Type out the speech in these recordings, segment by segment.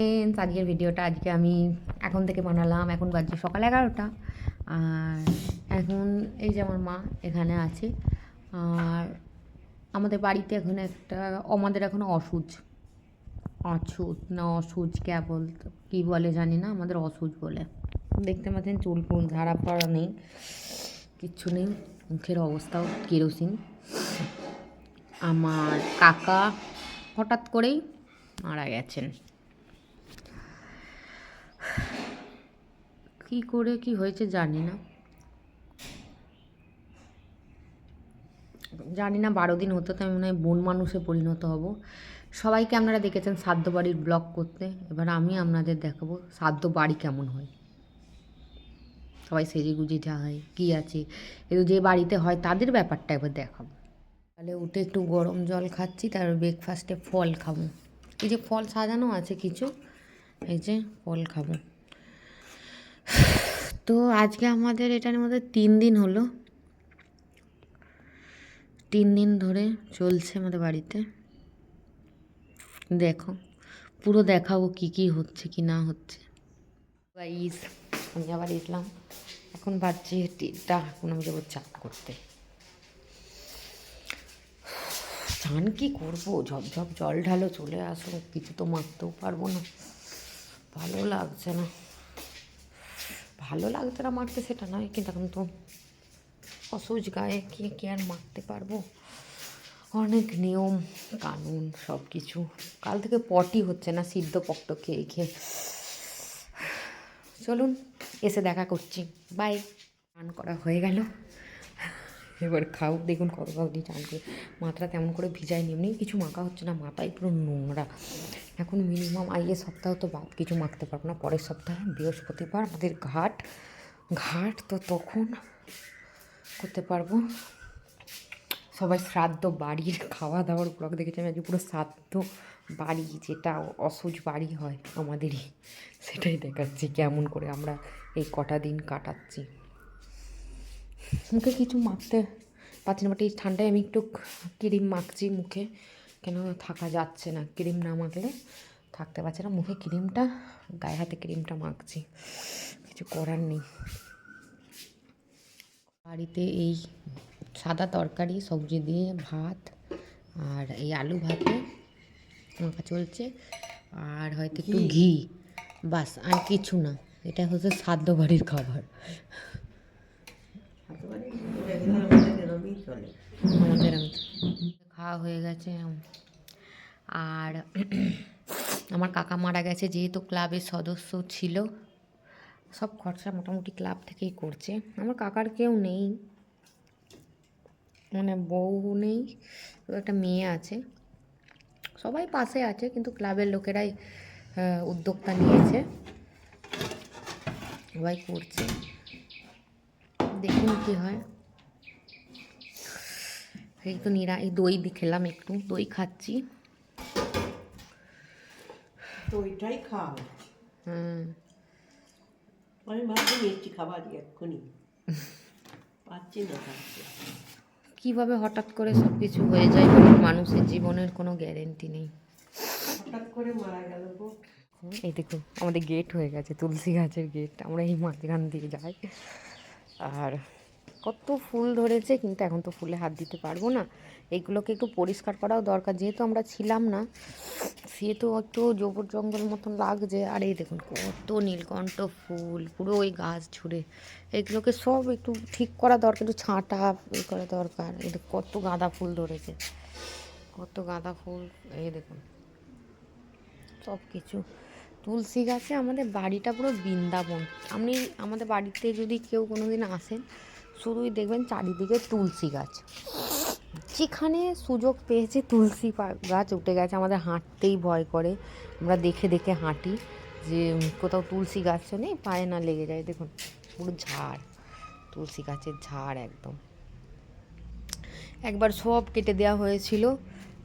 Friends আজকের ভিডিওটা আজকে আমি এখন থেকে বানালাম। এখন বাজছে সকাল এগারোটা। আর এখন এই যে আমার মা এখানে আছে। আর আমাদের বাড়িতে এখন একটা আমাদের এখন অসুচ। অছুত না অসুজ অসুচ কেবল কী বলে জানি না, আমাদের অসুচ বলে। দেখতে পাচ্ছেন চুল ফুল, ঝাড়া পড়া নেই, কিচ্ছু নেই। মুখের অবস্থাও কেরোসিন। আমার কাকা হঠাৎ করেই মারা গেছেন। কি করে, কি হয়েছে জানি না। জানি না বারো দিন হতে তো আমি মনে হয় বন মানুষে পরিণত হব। সবাইকে আপনারা দেখেছেন সাধ্য বাড়ির ব্লগ করতে। এবার আমি আপনাদের দেখাবো সাধ্য বাড়ি কেমন হয়। সবাই সেজে গুজে যা হয়, কী আছে কিন্তু যে বাড়িতে হয় তাদের ব্যাপারটা এবার দেখাবো। তাহলে উঠে একটু গরম জল খাচ্ছি তারপর ব্রেকফাস্টে ফল খাব। এই যে ফল সাজানো আছে কিছু, এই যে ফল খাব। তো আজকে আমাদের এটার মধ্যে তিন দিন হলো। তিন দিন ধরে চলছে আমাদের বাড়িতে। দেখো, পুরো দেখাবো কি কি হচ্ছে কি না হচ্ছে। গাইস আমি আবার এসলাম এখন বাজছে তিনটা এখন আমি যাব চা করতে। চান কি করব? ঝপঝপ জল ঢালো, চলে আসো কিছু তো মারতেও পারব না। ভালো লাগছে না। ভালো লাগতো না মারতে সেটা নয়, কিন্তু এখন তো অসুজ গায়ে কে কে আর মারতে পারব? অনেক নিয়ম, কানুন সব কিছু কাল থেকে পটি হচ্ছে না, সিদ্ধ পক্ত খেয়ে খেয়ে। চলুন, এসে দেখা করছি। বাই। স্নান করা হয়ে গেল। এবার খাও, দেখুন কত খাও দিয়ে চান করে। মাথাটা তেমন করে ভিজায় এমনি কিছু মাখা হচ্ছে না, মাথায় পুরো নোংরা। এখন মিনিমাম আইয়ে সপ্তাহ তো বাদ, কিছু মাখতে পারব না। পরের সপ্তাহে, বৃহস্পতিবার, আমাদের ঘাট। ঘাট তো তখন করতে পারব। সবাই শ্রাদ্ধ বাড়ির খাওয়া দাওয়ার ব্লগ দেখেছি, আমি আজকে পুরো শ্রাদ্ধ বাড়ি, যেটা অসুজ বাড়ি হয় আমাদেরই, সেটাই দেখাচ্ছি, কেমন করে আমরা এই কটা দিন কাটাচ্ছি। মুখে কিছু মাখতে পারছি না বাট এই ঠান্ডায় আমি একটু ক্রিম মাখছি মুখে। কেন থাকা যাচ্ছে না ক্রিম না মাখলে থাকতে পারছে না। মুখে ক্রিমটা গায়ে হাতে ক্রিমটা মাখছি কিছু করার নেই। বাড়িতে এই সাদা তরকারি সবজি দিয়ে ভাত আর এই আলু ভাতে মাখা চলছে। আর হয়তো একটু ঘি। বাস আর কিছু না। এটা হচ্ছে সাদ্য বাড়ির খাবার। আমাদের খাওয়া হয়ে গেছে। আর আমার কাকা মারা গেছে, যেহেতু ক্লাবের সদস্য ছিল। সব খরচা মোটামুটি ক্লাব থেকেই করছে। আমার কাকার কেউ নেই। মানে বউ নেই একটা মেয়ে আছে। সবাই পাশে আছে, কিন্তু ক্লাবের লোকেরাই উদ্যোক্তা নিয়েছে। সবাই করছে। দেখুন কি হয়। এই তো নিরা এই দই খেলাম একটু দই খাচ্ছি। দইটাই খাও। হুম। আমি ভাবছি মিষ্টি খাবার এক্ষুনি। পাচ্ছি না খাচ্ছি। কীভাবে হঠাৎ করে সব কিছু হয়ে যায় মানুষের জীবনের কোনো গ্যারেন্টি নেই। হঠাৎ করে মারা গেল গো। এই দেখুন আমাদের গেট হয়ে গেছে তুলসী গাছের গেট আমরা এই মাঝখান দিয়ে যাই। আর কত ফুল ধরেছে, কিন্তু এখন তো ফুলে হাত দিতে পারব না। এগুলোকে একটু পরিষ্কার করাও দরকার, যেহেতু আমরা ছিলাম না, সেহেতু একটু জবর জঙ্গল মতন লাগছে। আর এই দেখুন, কত নীলকণ্ঠ ফুল, পুরো ওই গাছ ছুঁড়ে এগুলোকে সব একটু ঠিক করা দরকার, একটু ছাঁটা ই করা দরকার। দেখুন, কত গাঁদা ফুল ধরেছে, কত গাঁদা ফুল, এই দেখুন। সব কিছু। তুলসী গাছে আমাদের বাড়িটা পুরো বৃন্দাবন। আপনি আমাদের বাড়িতে যদি কেউ কোনো দিন আসেন শুধুই দেখবেন চারিদিকে তুলসী গাছ। যেখানে সুযোগ পেয়েছে তুলসী গাছ উঠে গেছে। আমাদের হাঁটতেই ভয় করে। আমরা দেখে দেখে হাঁটি যে কোথাও তুলসী গাছ নেই, পায়ে না লেগে যায়। দেখুন, পুরো ঝাড়, তুলসী গাছের ঝাড় একদম। একবার সব কেটে দেওয়া হয়েছিল।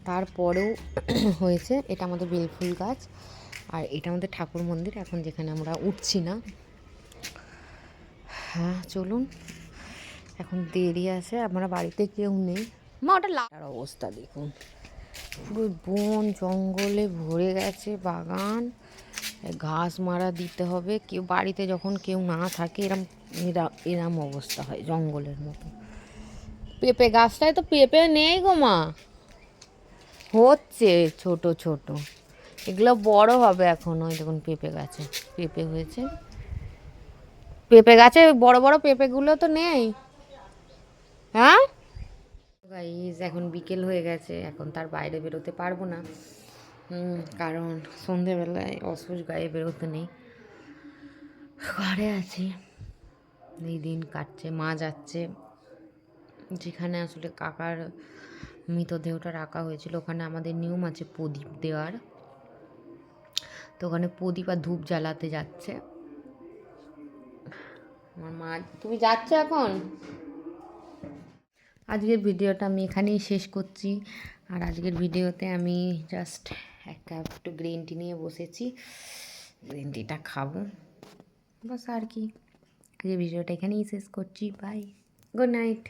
তারপরেও হয়েছে। এটা আমাদের বেলফুল গাছ। আর এটা আমাদের ঠাকুর মন্দির। এখন যেখানে আমরা উঠছি না। হ্যাঁ চলুন। এখন দেরি আছে আমরা বাড়িতে কেউ নেই। মা ওটা লাটার অবস্থা দেখুন পুরো বন জঙ্গলে ভরে গেছে বাগান। ঘাস মারা দিতে হবে কেউ বাড়িতে যখন কেউ না থাকে এরম এরা এরম অবস্থা হয় জঙ্গলের মতো। পেঁপে গাছটায় তো পেঁপে নেই গো মা। হচ্ছে ছোট ছোট। এগুলো বড় হবে এখন ওই দেখুন পেঁপে গাছে পেঁপে হয়েছে। পেঁপে গাছে বড় বড় পেঁপেগুলো তো নেই। হ্যাঁ? গাইজ এখন বিকেল হয়ে গেছে, এখন তার বাইরে বেরোতে পারব না। কারণ সন্ধেবেলায় অসুখ গায়ে বেরোতে নেই। ঘরে আছি। এই দিন কাটছে, মা যাচ্ছে। যেখানে আসলে কাকার মৃতদেহটা রাখা হয়েছিল, ওখানে আমাদের নিয়ম আছে প্রদীপ দেওয়ার। তো ওখানে প্রদীপ আর ধূপ জ্বালাতে যাচ্ছে। আমার মা, তুমি যাচ্ছ এখন? আজকের ভিডিওটা আমি এখানেই শেষ করছি। আর আজকের ভিডিওতে আমি জাস্ট এক কাপ একটু গ্রিন টি নিয়ে বসেছি। গ্রিন টিটা খাব। বাস আর কি। আজকের ভিডিওটা এখানেই শেষ করছি। Bye good night